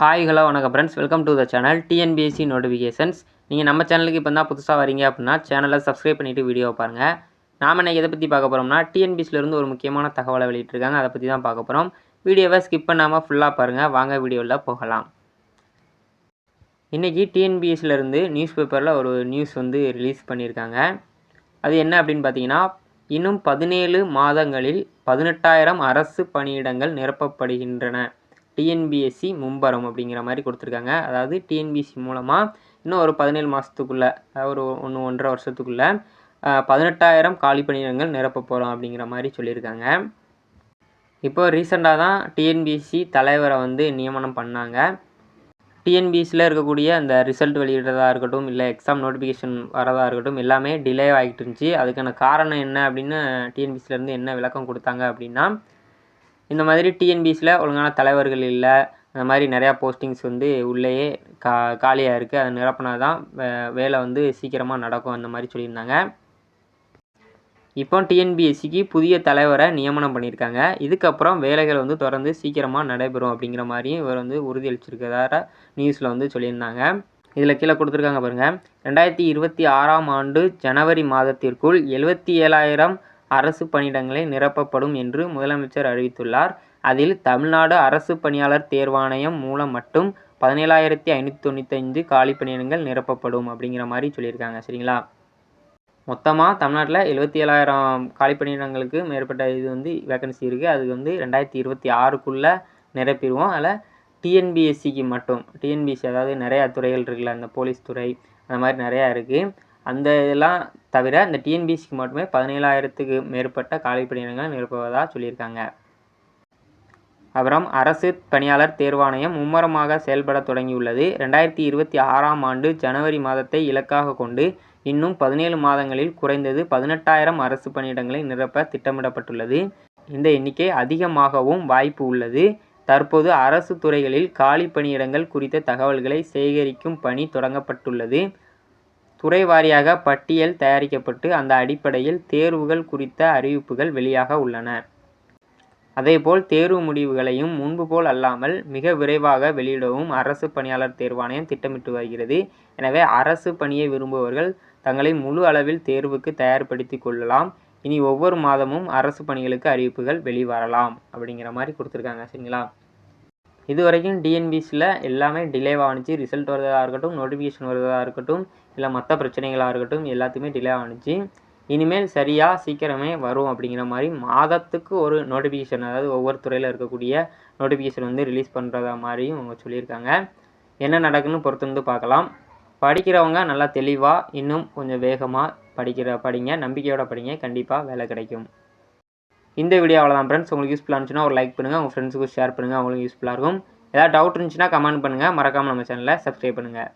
Hi hello வணக்கம் friends welcome to the channel TNPSC notifications நீங்கள் நம்ம சேனலுக்கு இப்போ தான் புதுசாக வரீங்க அப்படின்னா சேனலை சப்ஸ்கிரைப் பண்ணிவிட்டு வீடியோ பாருங்கள் நாம் இன்னைக்கு எதை பற்றி பார்க்க போகிறோம்னா டிஎன்பிஎஸ்சிலேருந்து ஒரு முக்கியமான தகவலை வெளியிட்டிருக்காங்க. அதை பற்றி தான் பார்க்க போகிறோம் வீடியோவை ஸ்கிப் பண்ணாமல் ஃபுல்லாக பாருங்கள் வாங்க வீடியோவில் போகலாம். இன்றைக்கி டிஎன்பிஎஸ்சிலேருந்து நியூஸ் பேப்பரில் ஒரு நியூஸ் வந்து ரிலீஸ் பண்ணியிருக்காங்க. அது என்ன அப்படின்னு பார்த்தீங்கன்னா இன்னும் பதினேழு மாதங்களில் பதினெட்டாயிரம் அரசு பணியிடங்கள் நிரப்பப்படுகின்றன. டிஎன்பிஎஸ்சி மும்பரம் அப்படிங்கிற மாதிரி கொடுத்துருக்காங்க. அதாவது டிஎன்பிஎஸ்சி மூலமாக இன்னும் ஒரு பதினேழு மாதத்துக்குள்ளே ஒரு ஒன்று ஒன்றரை வருஷத்துக்குள்ளே பதினெட்டாயிரம் காலி பணியிடங்கள் நிரப்ப போகிறோம் அப்படிங்கிற மாதிரி சொல்லியிருக்காங்க. இப்போ ரீசெண்டாக தான் டிஎன்பிஎஸ்சி தலைவரை வந்து நியமனம் பண்ணாங்க. டிஎன்பிஎஸ்சியில் இருக்கக்கூடிய அந்த ரிசல்ட் வெளியிடுறதா இருக்கட்டும் இல்லை எக்ஸாம் நோட்டிஃபிகேஷன் வரதா இருக்கட்டும் எல்லாமே டிலே ஆகிட்டு இருந்துச்சு. அதுக்கான காரணம் என்ன அப்படின்னு டிஎன்பிஎஸ்சிலேருந்து என்ன விளக்கம் கொடுத்தாங்க அப்படின்னா இந்த மாதிரி டிஎன்பிஎஸ்சியில் ஒழுங்கான தலைவர்கள் இல்லை. அந்த மாதிரி நிறையா போஸ்டிங்ஸ் வந்து உள்ளேயே கா காலியாக இருக்குது அதை நிரப்புனா தான் வே வேலை வந்து சீக்கிரமாக நடக்கும் அந்த மாதிரி சொல்லியிருந்தாங்க. இப்போ டிஎன்பிஎஸ்சிக்கு புதிய தலைவரை நியமனம் பண்ணியிருக்காங்க. இதுக்கப்புறம் வேலைகள் வந்து தொடர்ந்து சீக்கிரமாக நடைபெறும் அப்படிங்கிற மாதிரியும் இவர் வந்து உறுதியளிச்சிருக்கிறதார நியூஸில் வந்து சொல்லியிருந்தாங்க. இதில் கீழே கொடுத்துருக்காங்க பாருங்கள் ரெண்டாயிரத்தி இருபத்தி ஆறாம் ஆண்டு ஜனவரி மாதத்திற்குள் எழுபத்தி ஏழாயிரம் அரசு பணியிடங்களை நிரப்பப்படும் என்று முதலமைச்சர் அறிவித்துள்ளார். அதில் தமிழ்நாடு அரசு பணியாளர் தேர்வாணையம் மூலம் மட்டும் பதினேழாயிரத்தி ஐநூற்றி தொண்ணூத்தஞ்சு காலி பணியிடங்கள் நிரப்பப்படும் அப்படிங்கிற மாதிரி சொல்லியிருக்காங்க. சரிங்களா? மொத்தமாக தமிழ்நாட்டில் எழுபத்தி ஏழாயிரம் காலி பணியிடங்களுக்கு மேற்பட்ட இது வந்து வேக்கன்சி இருக்குது அது வந்து ரெண்டாயிரத்தி இருபத்தி ஆறுக்குள்ளே நிரப்பிடுவோம். அதில் டிஎன்பிஎஸ்சிக்கு மட்டும் டிஎன்பிஎஸ்சி அதாவது நிறையா துறைகள் இருக்குல்ல இந்த போலீஸ் துறை அந்த மாதிரி நிறையா இருக்குது அந்த இதெல்லாம் தவிர இந்த டிஎன்பிஎஸ்சிக்கு மட்டுமே பதினேழாயிரத்துக்கு மேற்பட்ட காலி பணியிடங்கள் நிரப்புவதாக சொல்லியிருக்காங்க. அப்புறம் அரசு பணியாளர் தேர்வாணையம் மும்மரமாக செயல்பட தொடங்கியுள்ளது. ரெண்டாயிரத்தி இருபத்தி ஆறாம் ஆண்டு ஜனவரி மாதத்தை இலக்காக கொண்டு இன்னும் பதினேழு மாதங்களில் குறைந்தது பதினெட்டாயிரம் அரசு பணியிடங்களை நிரப்ப திட்டமிடப்பட்டுள்ளது. இந்த எண்ணிக்கை அதிகமாகவும் வாய்ப்பு உள்ளது. தற்போது அரசு துறைகளில் காலி பணியிடங்கள் குறித்த தகவல்களை சேகரிக்கும் பணி தொடங்கப்பட்டுள்ளது. துறை வாரியாக பட்டியல் தயாரிக்கப்பட்டு அந்த அடிப்படையில் தேர்வுகள் குறித்த அறிவிப்புகள் வெளியாக உள்ளன. அதேபோல் தேர்வு முடிவுகளையும் முன்பு போல் அல்லாமல் மிக விரைவாக வெளியிடவும் அரசு பணியாளர் தேர்வாணையம் திட்டமிட்டு வருகிறது. எனவே அரசு பணியை விரும்புபவர்கள் தங்களை முழு அளவில் தேர்வுக்கு தயார்படுத்தி கொள்ளலாம். இனி ஒவ்வொரு மாதமும் அரசு பணிகளுக்கு அறிவிப்புகள் வெளிவரலாம் அப்படிங்கிற மாதிரி கொடுத்துருக்காங்க சரிங்களா? இது வரைக்கும் டிஎன்பிசியில் எல்லாமே டிலேவாக ஆணுச்சு ரிசல்ட் வரதாக இருக்கட்டும் நோட்டிஃபிகேஷன் வரதாக இருக்கட்டும் இல்லை மற்ற பிரச்சனைகளாக இருக்கட்டும் எல்லாத்தையுமே டிலே ஆணுச்சு இனிமேல் சரியாக சீக்கிரமே வரும் அப்படிங்கிற மாதிரி மாதத்துக்கு ஒரு நோட்டிஃபிகேஷன் அதாவது ஒவ்வொரு துறையில் இருக்கக்கூடிய நோட்டிஃபிகேஷன் வந்து ரிலீஸ் பண்ணுறதா மாதிரியும் அவங்க சொல்லியிருக்காங்க. என்ன நடக்குன்னு பொறுத்து வந்து பார்க்கலாம். படிக்கிறவங்க நல்லா தெளிவாக இன்னும் கொஞ்சம் வேகமாக படிக்கிற படிங்க நம்பிக்கையோட படிங்க. கண்டிப்பாக வேலை கிடைக்கும். இந்த வீடியோ அவ்வளோதான் ஃப்ரெண்ட்ஸ் உங்களுக்கு யூஸ்ஃபுல்லாக இருந்துச்சுன்னா ஒரு லைக் பண்ணுங்கள் உங்கள் ஃப்ரெண்ட்ஸுக்கு ஷேர் பண்ணுங்கள் அவங்களுக்கு யூஸ்ஃபுல்லாக இருக்கும். ஏதாவது டவுட் இருந்துச்சுன்னா கமெண்ட் பண்ணுங்கள் மறக்காமல் நம்ம சேனலை சப்ஸ்கிரைப் பண்ணுங்கள்